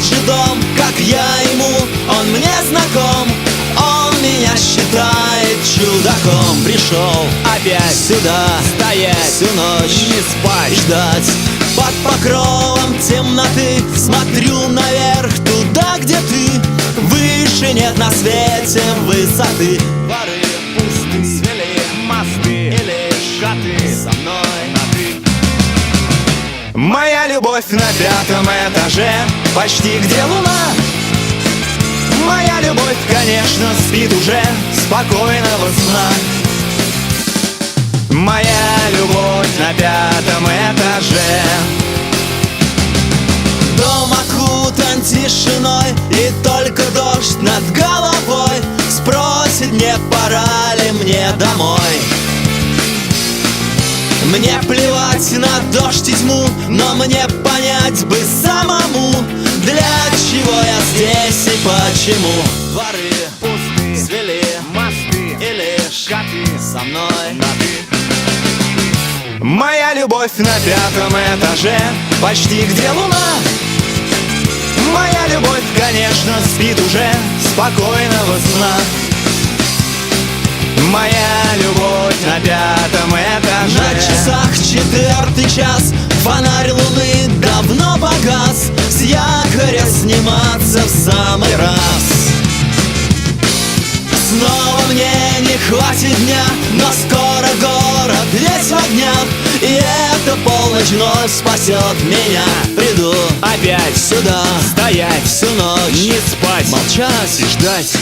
тот же дом, как я ему. Он мне знаком, он меня считает чудаком. Пришел Опять сюда стоять, всю ночь не спать ждать. Под покровом темноты Смотрю наверх, туда, где ты. Выше нет на свете высоты любовь на пятом этаже Почти где луна. Моя любовь, конечно, спит уже Спокойного сна Моя любовь на пятом этаже. Дом окутан тишиной И только дождь над головой. Спросит, не пора ли мне домой мне плевать на дождь и тьму Но мне понять бы самому Для чего я здесь и почему. Дворы Пусты, свели мосты и лишь Шаты со мной на ты Моя любовь на пятом этаже Почти где луна. Моя любовь, конечно, спит уже Спокойного сна. Моя любовь на пятом часах четвертый час. Фонарь луны давно погас С якоря сниматься в самый раз. Снова мне не хватит дня Но скоро город весь в огнях И эта полночь вновь спасет меня. Приду Опять сюда стоять, всю ночь. Не спать. Молчать и ждать